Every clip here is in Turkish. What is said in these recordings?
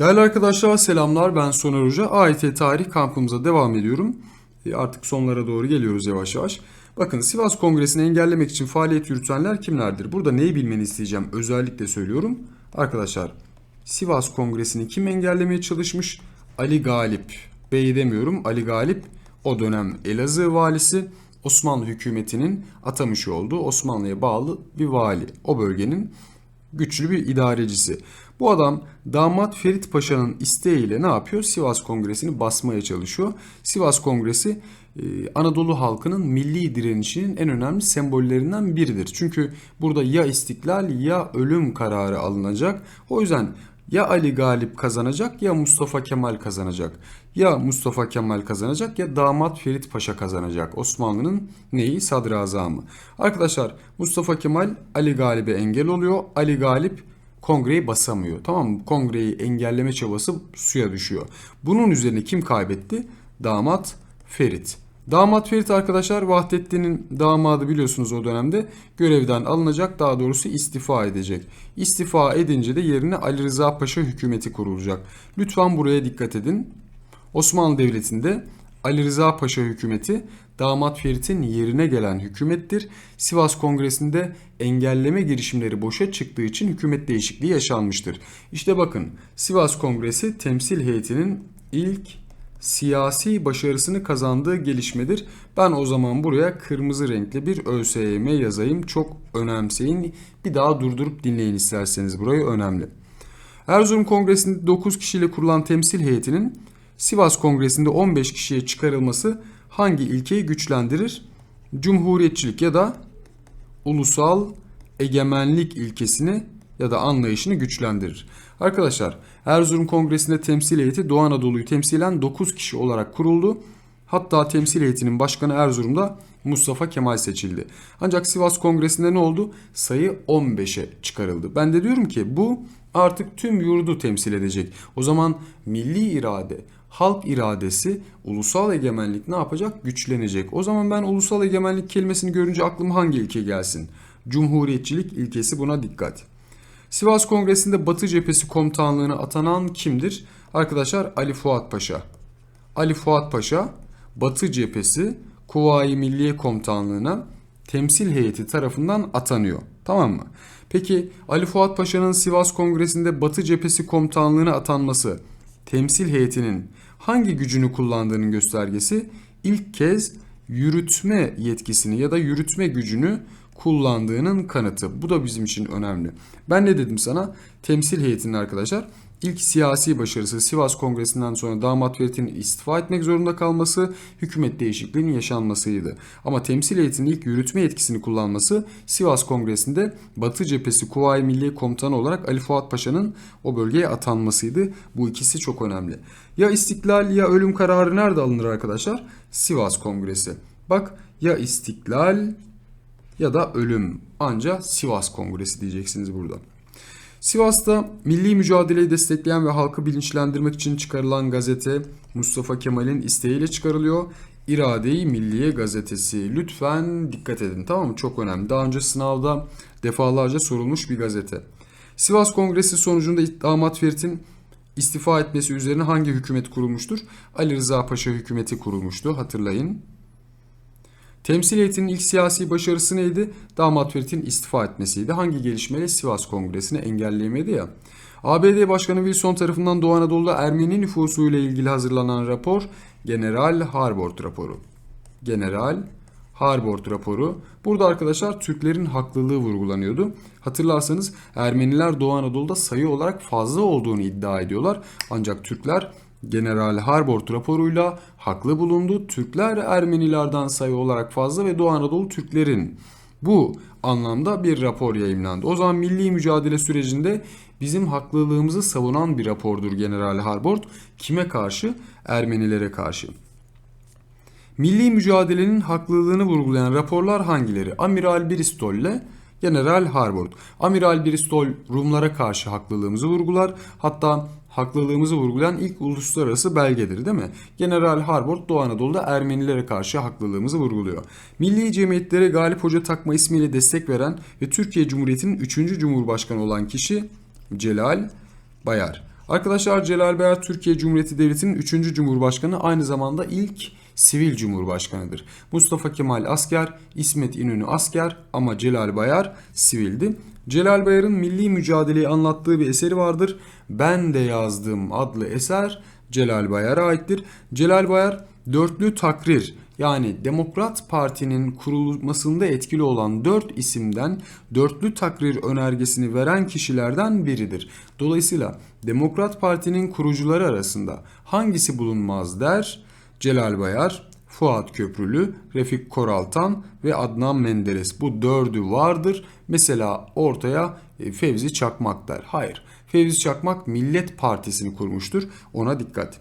Değerli arkadaşlar selamlar ben Soner Hoca. AYT tarih kampımıza devam ediyorum. E, Artık sonlara doğru geliyoruz yavaş yavaş. Bakın Sivas Kongresi'ni engellemek için faaliyet yürütenler kimlerdir? Burada neyi bilmeni isteyeceğim özellikle söylüyorum. Arkadaşlar Sivas Kongresi'ni kim engellemeye çalışmış? Ali Galip. Bey demiyorum Ali Galip o dönem Elazığ valisi Osmanlı hükümetinin atamış olduğu Osmanlı'ya bağlı bir vali. O bölgenin güçlü bir idarecisi. Bu adam damat Ferit Paşa'nın isteğiyle ne yapıyor? Sivas Kongresi'ni basmaya çalışıyor. Sivas Kongresi e, Anadolu halkının milli direnişinin en önemli sembollerinden biridir. Çünkü burada ya istiklal ya ölüm kararı alınacak. O yüzden ya Ali Galip kazanacak ya Mustafa Kemal kazanacak. Ya Mustafa Kemal kazanacak ya damat Ferit Paşa kazanacak. Osmanlı'nın neyi? Sadrazamı. Arkadaşlar Mustafa Kemal Ali Galip'e engel oluyor. Ali Galip kongreyi basamıyor. Tamam mı? Kongreyi engelleme çabası suya düşüyor. Bunun üzerine kim kaybetti? Damat Ferit. Damat Ferit arkadaşlar Vahdettin'in damadı biliyorsunuz o dönemde görevden alınacak daha doğrusu istifa edecek. İstifa edince de yerine Ali Rıza Paşa hükümeti kurulacak. Lütfen buraya dikkat edin. Osmanlı Devleti'nde Ali Rıza Paşa hükümeti damat Ferit'in yerine gelen hükümettir. Sivas Kongresi'nde engelleme girişimleri boşa çıktığı için hükümet değişikliği yaşanmıştır. İşte bakın Sivas Kongresi temsil heyetinin ilk siyasi başarısını kazandığı gelişmedir. Ben o zaman buraya kırmızı renkli bir ÖSYM yazayım. Çok önemseyin. Bir daha durdurup dinleyin isterseniz burayı önemli. Erzurum Kongresi'nde 9 kişiyle kurulan temsil heyetinin Sivas Kongresi'nde 15 kişiye çıkarılması hangi ilkeyi güçlendirir? Cumhuriyetçilik ya da ulusal egemenlik ilkesini ya da anlayışını güçlendirir. Arkadaşlar Erzurum Kongresi'nde temsil heyeti Doğu Anadolu'yu temsilen 9 kişi olarak kuruldu. Hatta temsil heyetinin başkanı Erzurum'da Mustafa Kemal seçildi. Ancak Sivas Kongresi'nde ne oldu? Sayı 15'e çıkarıldı. Ben de diyorum ki bu artık tüm yurdu temsil edecek. O zaman milli irade, halk iradesi, ulusal egemenlik ne yapacak? Güçlenecek. O zaman ben ulusal egemenlik kelimesini görünce aklıma hangi ilke gelsin? Cumhuriyetçilik ilkesi buna dikkat. Sivas Kongresi'nde Batı Cephesi komutanlığına atanan kimdir? Arkadaşlar Ali Fuat Paşa. Ali Fuat Paşa Batı Cephesi Kuvayi Milliye Komutanlığına temsil heyeti tarafından atanıyor. Tamam mı? Peki Ali Fuat Paşa'nın Sivas Kongresi'nde Batı Cephesi Komutanlığına atanması temsil heyetinin hangi gücünü kullandığının göstergesi ilk kez yürütme yetkisini ya da yürütme gücünü kullandığının kanıtı. Bu da bizim için önemli. Ben ne dedim sana? Temsil heyetinin arkadaşlar ilk siyasi başarısı Sivas Kongresi'nden sonra damat Ferit'in istifa etmek zorunda kalması, hükümet değişikliğinin yaşanmasıydı. Ama temsil heyetinin ilk yürütme yetkisini kullanması Sivas Kongresi'nde Batı Cephesi Kuvayi Milliye Komutanı olarak Ali Fuat Paşa'nın o bölgeye atanmasıydı. Bu ikisi çok önemli. Ya istiklal ya ölüm kararı nerede alınır arkadaşlar? Sivas Kongresi. Bak ya istiklal ya da ölüm. Anca Sivas Kongresi diyeceksiniz burada. Sivas'ta milli mücadeleyi destekleyen ve halkı bilinçlendirmek için çıkarılan gazete Mustafa Kemal'in isteğiyle çıkarılıyor. İrade-i Milliye gazetesi. Lütfen dikkat edin tamam mı? Çok önemli. Daha önce sınavda defalarca sorulmuş bir gazete. Sivas Kongresi sonucunda damat Ferit'in istifa etmesi üzerine hangi hükümet kurulmuştur? Ali Rıza Paşa hükümeti kurulmuştu hatırlayın. Temsil heyetinin ilk siyasi başarısı neydi? Damat Ferit'in istifa etmesiydi. Hangi gelişmeyle Sivas Kongresi'ni engelleyemedi ya? ABD Başkanı Wilson tarafından Doğu Anadolu'da Ermeni nüfusu ile ilgili hazırlanan rapor General Harbord raporu. General Harbord raporu. Burada arkadaşlar Türklerin haklılığı vurgulanıyordu. Hatırlarsanız Ermeniler Doğu Anadolu'da sayı olarak fazla olduğunu iddia ediyorlar. Ancak Türkler General Harbord raporuyla haklı bulundu. Türkler Ermenilerden sayı olarak fazla ve Doğu Anadolu Türklerin. Bu anlamda bir rapor yayınlandı. O zaman milli mücadele sürecinde bizim haklılığımızı savunan bir rapordur General Harbord. Kime karşı? Ermenilere karşı. Milli mücadelenin haklılığını vurgulayan raporlar hangileri? Amiral Bristol ile General Harbord. Amiral Bristol Rumlara karşı haklılığımızı vurgular. Hatta haklılığımızı vurgulayan ilk uluslararası belgedir değil mi? General Harbord Doğu Anadolu'da Ermenilere karşı haklılığımızı vurguluyor. Milli cemiyetlere Galip Hoca takma ismiyle destek veren ve Türkiye Cumhuriyeti'nin 3. Cumhurbaşkanı olan kişi Celal Bayar. Arkadaşlar Celal Bayar Türkiye Cumhuriyeti Devleti'nin 3. Cumhurbaşkanı aynı zamanda ilk sivil cumhurbaşkanıdır. Mustafa Kemal asker, İsmet İnönü asker ama Celal Bayar sivildi. Celal Bayar'ın milli mücadeleyi anlattığı bir eseri vardır. Ben de yazdım adlı eser Celal Bayar'a aittir. Celal Bayar dörtlü takrir yani Demokrat Parti'nin kurulmasında etkili olan dört isimden dörtlü takrir önergesini veren kişilerden biridir. Dolayısıyla Demokrat Parti'nin kurucuları arasında hangisi bulunmaz der? Celal Bayar, Fuat Köprülü, Refik Koraltan ve Adnan Menderes. Bu dördü vardır. Mesela ortaya e, Fevzi Çakmak der. Hayır. Fevzi Çakmak Millet Partisi'ni kurmuştur. Ona dikkat.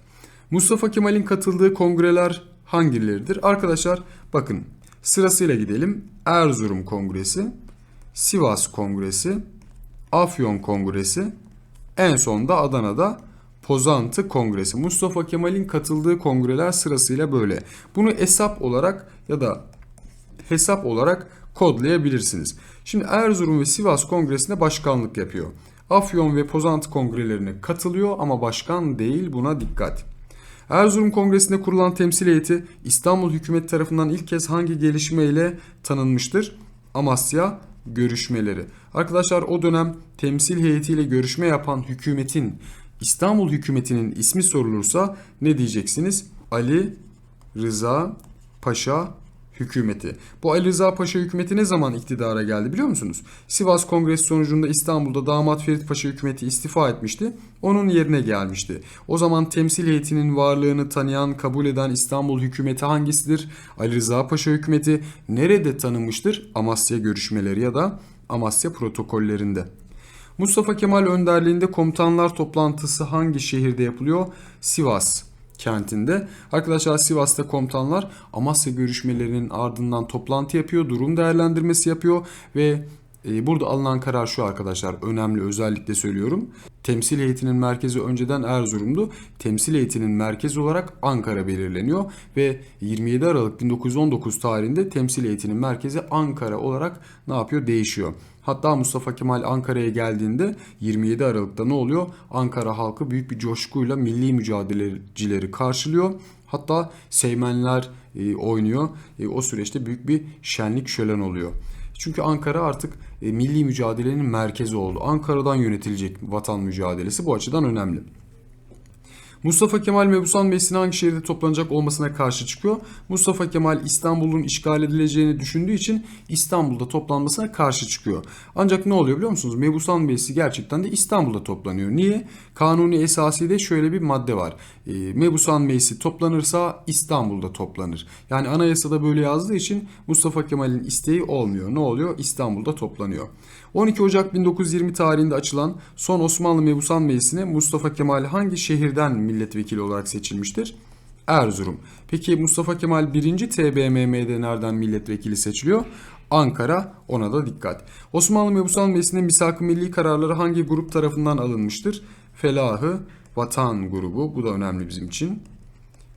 Mustafa Kemal'in katıldığı kongreler hangileridir? Arkadaşlar bakın sırasıyla gidelim. Erzurum Kongresi, Sivas Kongresi, Afyon Kongresi, en son da Adana'da Pozantı Kongresi. Mustafa Kemal'in katıldığı kongreler sırasıyla böyle. Bunu hesap olarak ya da hesap olarak kodlayabilirsiniz. Şimdi Erzurum ve Sivas Kongresi'ne başkanlık yapıyor. Afyon ve Pozantı kongrelerine katılıyor ama başkan değil buna dikkat. Erzurum Kongresi'nde kurulan temsil heyeti İstanbul hükümeti tarafından ilk kez hangi gelişmeyle tanınmıştır? Amasya görüşmeleri. Arkadaşlar o dönem temsil heyetiyle görüşme yapan hükümetin İstanbul hükümetinin ismi sorulursa ne diyeceksiniz? Ali Rıza Paşa hükümeti. Bu Ali Rıza Paşa hükümeti ne zaman iktidara geldi biliyor musunuz? Sivas Kongresi sonucunda İstanbul'da damat Ferit Paşa hükümeti istifa etmişti. Onun yerine gelmişti. O zaman temsil heyetinin varlığını tanıyan, kabul eden İstanbul hükümeti hangisidir? Ali Rıza Paşa hükümeti nerede tanınmıştır? Amasya görüşmeleri ya da Amasya protokollerinde. Mustafa Kemal önderliğinde komutanlar toplantısı hangi şehirde yapılıyor? Sivas kentinde. Arkadaşlar Sivas'ta komutanlar Amasya görüşmelerinin ardından toplantı yapıyor, durum değerlendirmesi yapıyor ve e, burada alınan karar şu arkadaşlar önemli özellikle söylüyorum. Temsil heyetinin merkezi önceden Erzurum'du. Temsil heyetinin merkezi olarak Ankara belirleniyor ve 27 Aralık 1919 tarihinde temsil heyetinin merkezi Ankara olarak ne yapıyor? Değişiyor. Hatta Mustafa Kemal Ankara'ya geldiğinde 27 Aralık'ta ne oluyor? Ankara halkı büyük bir coşkuyla milli mücadelecileri karşılıyor. Hatta Seymenler e, oynuyor. E, o süreçte büyük bir şenlik şölen oluyor. Çünkü Ankara artık e, milli mücadelenin merkezi oldu. Ankara'dan yönetilecek vatan mücadelesi bu açıdan önemli. Mustafa Kemal Mebusan Meclisi'nin hangi şehirde toplanacak olmasına karşı çıkıyor. Mustafa Kemal İstanbul'un işgal edileceğini düşündüğü için İstanbul'da toplanmasına karşı çıkıyor. Ancak ne oluyor biliyor musunuz? Mebusan Meclisi gerçekten de İstanbul'da toplanıyor. Niye? Kanuni esaside şöyle bir madde var. E, Mebusan Meclisi toplanırsa İstanbul'da toplanır. Yani anayasada böyle yazdığı için Mustafa Kemal'in isteği olmuyor. Ne oluyor? İstanbul'da toplanıyor. 12 Ocak 1920 tarihinde açılan son Osmanlı Mebusan Meclisi'ne Mustafa Kemal hangi şehirden milletvekili olarak seçilmiştir? Erzurum. Peki Mustafa Kemal 1. TBMM'de nereden milletvekili seçiliyor? Ankara ona da dikkat. Osmanlı Mebusan Meclisi'nin misak-ı milli kararları hangi grup tarafından alınmıştır? Felahı Vatan grubu. Bu da önemli bizim için.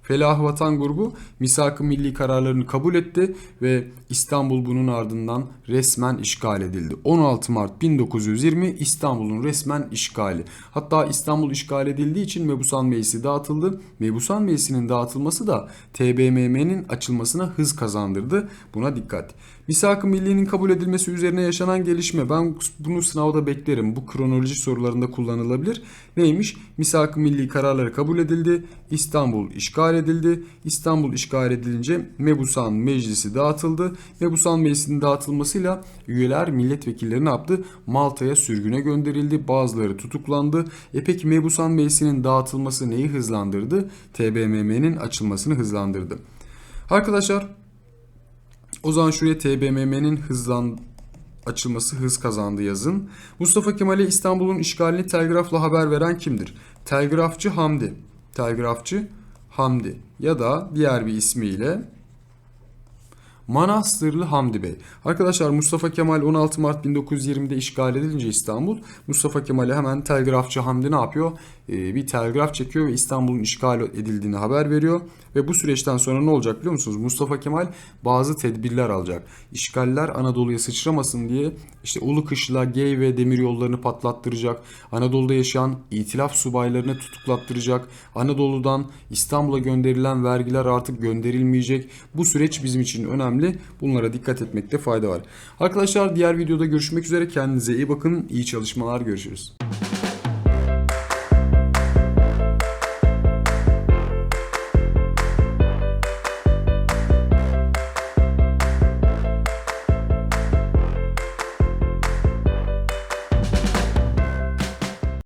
Felah Vatan grubu misak-ı milli kararlarını kabul etti ve İstanbul bunun ardından resmen işgal edildi. 16 Mart 1920 İstanbul'un resmen işgali. Hatta İstanbul işgal edildiği için Mebusan Meclisi dağıtıldı. Mebusan Meclisi'nin dağıtılması da TBMM'nin açılmasına hız kazandırdı. Buna dikkat. Misak-ı Milli'nin kabul edilmesi üzerine yaşanan gelişme. Ben bunu sınavda beklerim. Bu kronoloji sorularında kullanılabilir. Neymiş? Misak-ı Milli kararları kabul edildi. İstanbul işgal edildi. İstanbul işgal edilince Mebusan Meclisi dağıtıldı. Mebusan Meclisi'nin dağıtılmasıyla üyeler milletvekilleri ne yaptı? Malta'ya sürgüne gönderildi. Bazıları tutuklandı. E peki Mebusan Meclisi'nin dağıtılması neyi hızlandırdı? TBMM'nin açılmasını hızlandırdı. Arkadaşlar o zaman şuraya TBMM'nin hızlan açılması hız kazandı yazın. Mustafa Kemal'e İstanbul'un işgalini telgrafla haber veren kimdir? Telgrafçı Hamdi. Telgrafçı Hamdi ya da diğer bir ismiyle Manastırlı Hamdi Bey. Arkadaşlar Mustafa Kemal 16 Mart 1920'de işgal edilince İstanbul, Mustafa Kemal'e hemen telgrafçı Hamdi ne yapıyor? E, bir telgraf çekiyor ve İstanbul'un işgal edildiğini haber veriyor. Ve bu süreçten sonra ne olacak biliyor musunuz? Mustafa Kemal bazı tedbirler alacak. İşgaller Anadolu'ya sıçramasın diye işte Ulu Kışla, Gey ve demir yollarını patlattıracak. Anadolu'da yaşayan itilaf subaylarını tutuklattıracak. Anadolu'dan İstanbul'a gönderilen vergiler artık gönderilmeyecek. Bu süreç bizim için önemli. Bunlara dikkat etmekte fayda var. Arkadaşlar diğer videoda görüşmek üzere. Kendinize iyi bakın. İyi çalışmalar. Görüşürüz.